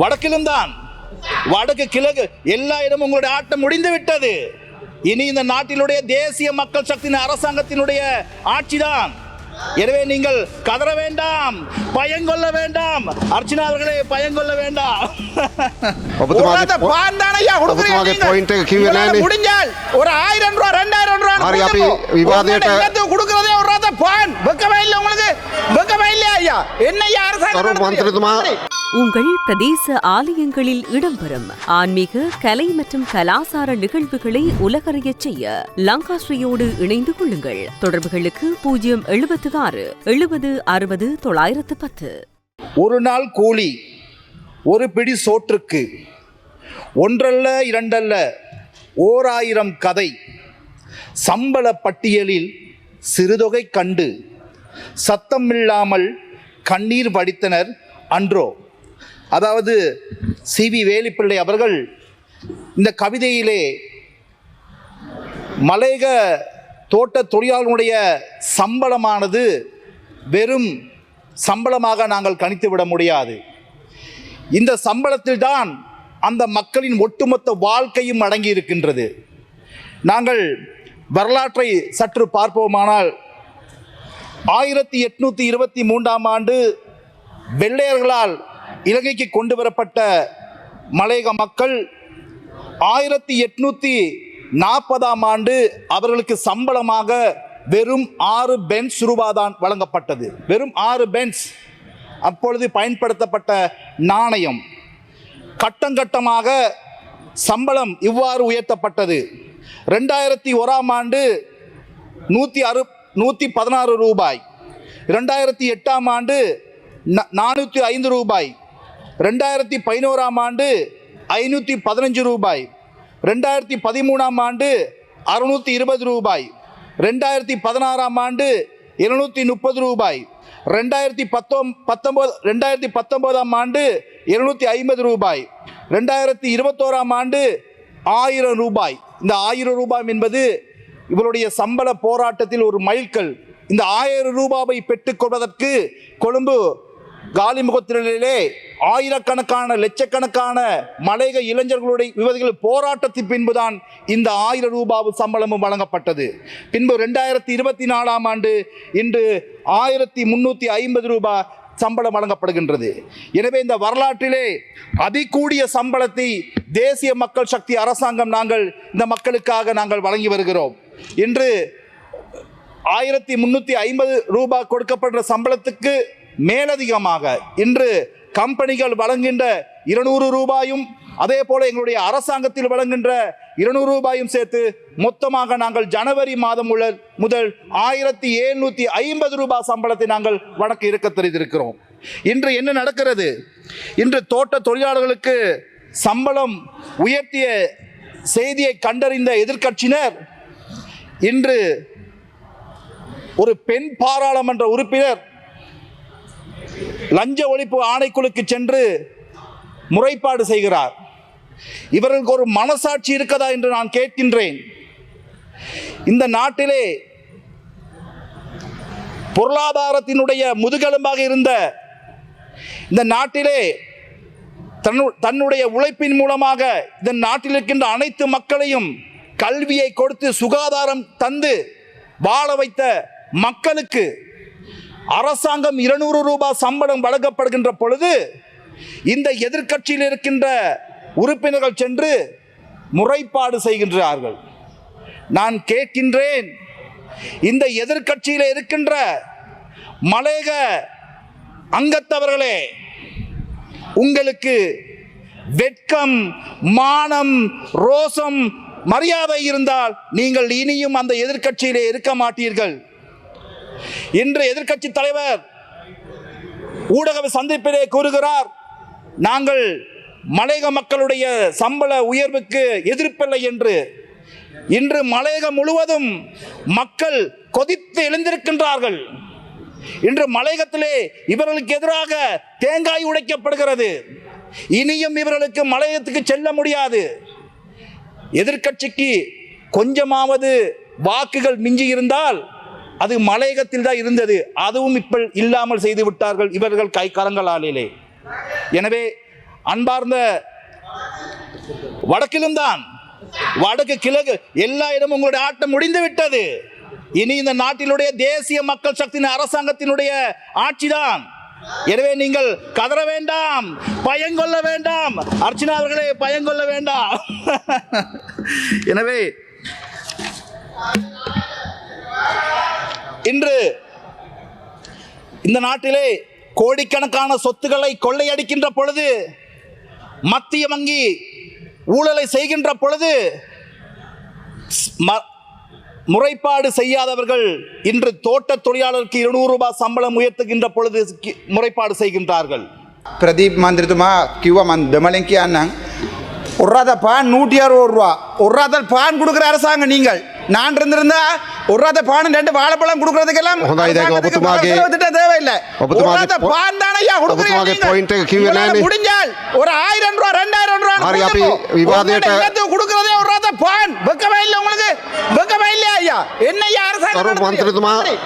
வடக்கிலும்தான். வடக்கு கிழக்கு எல்லா இடமும் உங்களுடைய ஆட்டம் முடிந்து விட்டது இனி இந்த நாட்டினுடைய தேசிய மக்கள் சக்தியின் அரசாங்கத்தினுடைய ஆட்சிதான். எனவே நீங்கள் கதற வேண்டாம் பயங்கொள்ள வேண்டாம். அர்ச்சனா அவர்களே பயங்கொள்ள வேண்டாம். முடிஞ்சால் ஒரு ஆயிரம் ரூபாய் ரெண்டாயிரம் ரூபாய் கொடுக்கறதே ஒரு பான். வெக்கமே இல்லை உங்களுக்கு? வெக்கமே இல்லையா என்ன ஐயா அரசாங்கம் உங்கள் பிரதேச ஆலயங்களில் இடம்பெறும் ஆன்மீக கலை மற்றும் கலாசார நிகழ்வுகளை உலகறியச் செய்ய லங்காஸ்ரீயோடு இணைந்து கொள்ளுங்கள். தொடர்புகளுக்கு பூஜ்ஜியம் எழுபத்து ஆறு எழுபது அறுபது தொள்ளாயிரத்து பத்து. ஒரு நாள் கூலி ஒரு பிடி சோற்றுக்கு ஒன்றல்ல இரண்டல்ல ஓர் ஆயிரம் கதை. சம்பள பட்டியலில் சிறுதொகை கண்டு சத்தமில்லாமல் கண்ணீர் வடித்தனர் அன்றோ. அதாவது சி வி வேலிப்பிள்ளை அவர்கள் இந்த கவிதையிலே மலையக தோட்ட தொழிலாளனுடைய சம்பளமானது வெறும் சம்பளமாக நாங்கள் கணித்து விட முடியாது. இந்த சம்பளத்தில் தான் அந்த மக்களின் ஒட்டுமொத்த வாழ்க்கையும் அடங்கி இருக்கின்றது. நாங்கள் வரலாற்றை சற்று பார்ப்போமானால் ஆயிரத்தி எட்நூற்றி இருபத்தி மூன்றாம் ஆண்டு வெள்ளையர்களால் இலங்கைக்கு கொண்டு வரப்பட்ட மலையக மக்கள் ஆயிரத்தி எட்நூற்றி நாற்பதாம் ஆண்டு அவர்களுக்கு சம்பளமாக வெறும் ஆறு பென்ஸ் ரூபாதான் வழங்கப்பட்டது. வெறும் ஆறு பென்ஸ். அப்பொழுது பயன்படுத்தப்பட்ட நாணயம். கட்டங்கட்டமாக சம்பளம் இவ்வாறு உயர்த்தப்பட்டது. ரெண்டாயிரத்தி ஓராம் ஆண்டு நூற்றி அறு நூற்றி பதினாறு ரூபாய். ரெண்டாயிரத்தி எட்டாம் ஆண்டு நானூற்றி ஐந்து ரூபாய். ரெண்டாயிரத்தி பதினோராம் ஆண்டு ஐநூற்றி பதினஞ்சு ரூபாய். ரெண்டாயிரத்தி பதிமூணாம் ஆண்டு அறுநூற்றி இருபது ரூபாய். ரெண்டாயிரத்தி பதினாறாம் ஆண்டு இருநூற்றி முப்பது ரூபாய். ரெண்டாயிரத்தி பத்தொம் பத்தொம்போது ரெண்டாயிரத்தி பத்தொம்போதாம் ஆண்டு இருநூற்றி ஐம்பது ரூபாய். ரெண்டாயிரத்தி இருபத்தோராம் ஆண்டு ஆயிரம் ரூபாய். இந்த ஆயிரம் ரூபாய் என்பது இவருடைய சம்பள போராட்டத்தில் ஒரு மைல்கல். இந்த ஆயிரம் ரூபாவை பெற்றுக்கொள்வதற்கு கொழும்பு காலிமுகத்திலே ஆயிரக்கணக்கான லட்சக்கணக்கான மலையக இளைஞர்களுடைய விவதிகள் போராட்டத்தின் பின்புதான் இந்த ஆயிரம் ரூபாவு சம்பளமும் வழங்கப்பட்டது. பின்பு ரெண்டாயிரத்தி இருபத்தி நாலாம் ஆண்டு இன்று ஆயிரத்தி முன்னூற்றி ஐம்பது ரூபாய் சம்பளம் வழங்கப்படுகின்றது. எனவே இந்த வரலாற்றிலே அதிகூடிய சம்பளத்தை தேசிய மக்கள் சக்தி அரசாங்கம் நாங்கள் இந்த மக்களுக்காக நாங்கள் வழங்கி வருகிறோம். இன்று ஆயிரத்தி முன்னூற்றி ஐம்பது ரூபாய் கொடுக்கப்படுற சம்பளத்துக்கு மேலதிகமாக. இன்று கம்பெனிகள் வழங்குகின்ற இருநூறு ரூபாயும் அதே போல எங்களுடைய அரசாங்கத்தில் வழங்குகின்ற இருநூறு ரூபாயும் சேர்த்து மொத்தமாக நாங்கள் ஜனவரி மாதம் உள்ள முதல் ஆயிரத்தி எழுநூற்றி ஐம்பது ரூபாய் சம்பளத்தை நாங்கள் வழக்கு இருக்க தெரிந்திருக்கிறோம். இன்று என்ன நடக்கிறது? இன்று தோட்ட தொழிலாளர்களுக்கு சம்பளம் உயர்த்திய செய்தியை கண்டறிந்த எதிர்க்கட்சியினர் இன்று ஒரு பெண் பாராளுமன்ற உறுப்பினர் லஞ்ச ஒழிப்பு ஆணைக்குழுக்கு சென்று முறைப்பாடு செய்கிறார். இவர்களுக்கு ஒரு மனசாட்சி இருக்கதா என்று நான் கேட்கின்றேன். இந்த நாட்டிலே பொருளாதாரத்தினுடைய முதுகெலும்பாக இருந்த இந்த நாட்டிலே தன்னு தன்னுடைய உழைப்பின் மூலமாக இந்த நாட்டில் இருக்கின்ற அனைத்து மக்களையும் கல்வியை கொடுத்து சுகாதாரம் தந்து வாழ வைத்த மக்களுக்கு அரசாங்கம் இருநூறு ரூபாய் சம்பளம் வழங்கப்படுகின்ற பொழுது இந்த எதிர்க்கட்சியில் இருக்கின்ற உறுப்பினர்கள் சென்று முறைப்பாடு செய்கின்றார்கள். நான் கேட்கின்றேன் இந்த எதிர்க்கட்சியில் இருக்கின்ற மலையக அங்கத்தவர்களே உங்களுக்கு வெட்கம் மானம் ரோசம் மரியாதை இருந்தால் நீங்கள் இனியும் அந்த எதிர்கட்சியிலே இருக்க மாட்டீர்கள். இன்று எதிர்க்கட்சி தலைவர் ஊடக சந்திப்பிலே கூறுகிறார் நாங்கள் மலையக மக்களுடைய சம்பள உயர்வுக்கு எதிர்ப்பில்லை என்று. இன்று மலையகம் முழுவதும் மக்கள் கொதித்து எழுந்திருக்கின்றார்கள். இன்று மலையகத்திலே இவர்களுக்கு எதிராக தேங்காய் உடைக்கப்படுகிறது. இனியும் இவர்களுக்கு மலையகத்துக்கு செல்ல முடியாது. எதிர்க்கட்சிக்கு கொஞ்சமாவது வாக்குகள் மிஞ்சி இருந்தால் அது மலையகத்தில் தான் இருந்தது. அதுவும் இப்ப இல்லாமல் செய்து விட்டார்கள் இவர்கள் கை கரங்களாலே எனவே அன்பார்ந்த வடக்கிலும் தான் வடக்கு கிழக்கு எல்லா இடமும் உங்களுடைய ஆட்டம் முடிந்து விட்டது. இனி இந்த நாட்டினுடைய தேசிய மக்கள் சக்தியின் அரசாங்கத்தினுடைய ஆட்சிதான் எனவே நீங்கள் கதற வேண்டாம் பயங்கொள்ள வேண்டாம். அர்ச்சனா அவர்களே பயங்கொள்ள வேண்டாம். எனவே இன்று இந்த நாட்டிலே கோடிக்கணக்கான சொத்துக்களை கொள்ளையடிக்கின்ற பொழுது மத்திய வங்கி ஊழலை செய்கின்ற பொழுது முறைப்பாடு செய்யாதவர்கள் இன்று தோட்ட தொழிலாளருக்கு இருநூறு ரூபாய் சம்பளம் உயர்த்துகின்ற பொழுது முறைப்பாடு செய்கின்றார்கள். பிரதீப் மாந்திரித்துமா கியூவா மந்த் தமலங்கி அண்ணன் ஒரு ரத பான் நூற்றி அறுபது ரூபா. ஒரு பான் கொடுக்குற அரசாங்கம் நீங்கள். நான் இருந்திருந்தா ஒரு ராத்த பானம் ரெண்டு வாழைப்பழம் கொடுக்கறதுக்கெல்லாம் தேவையில்லை. பான் தானையா கொடுக்குறீங்க முடிஞ்சால் ஒரு ஆயிரம் ரூபா ரெண்டாயிரம் ரூபா கொடுக்கறதே ஒரு ராத்த பான். வெக்கமே இல்லை உங்களுக்கு? வெக்கமே இல்லையா ஐயா? என்ன யாரும்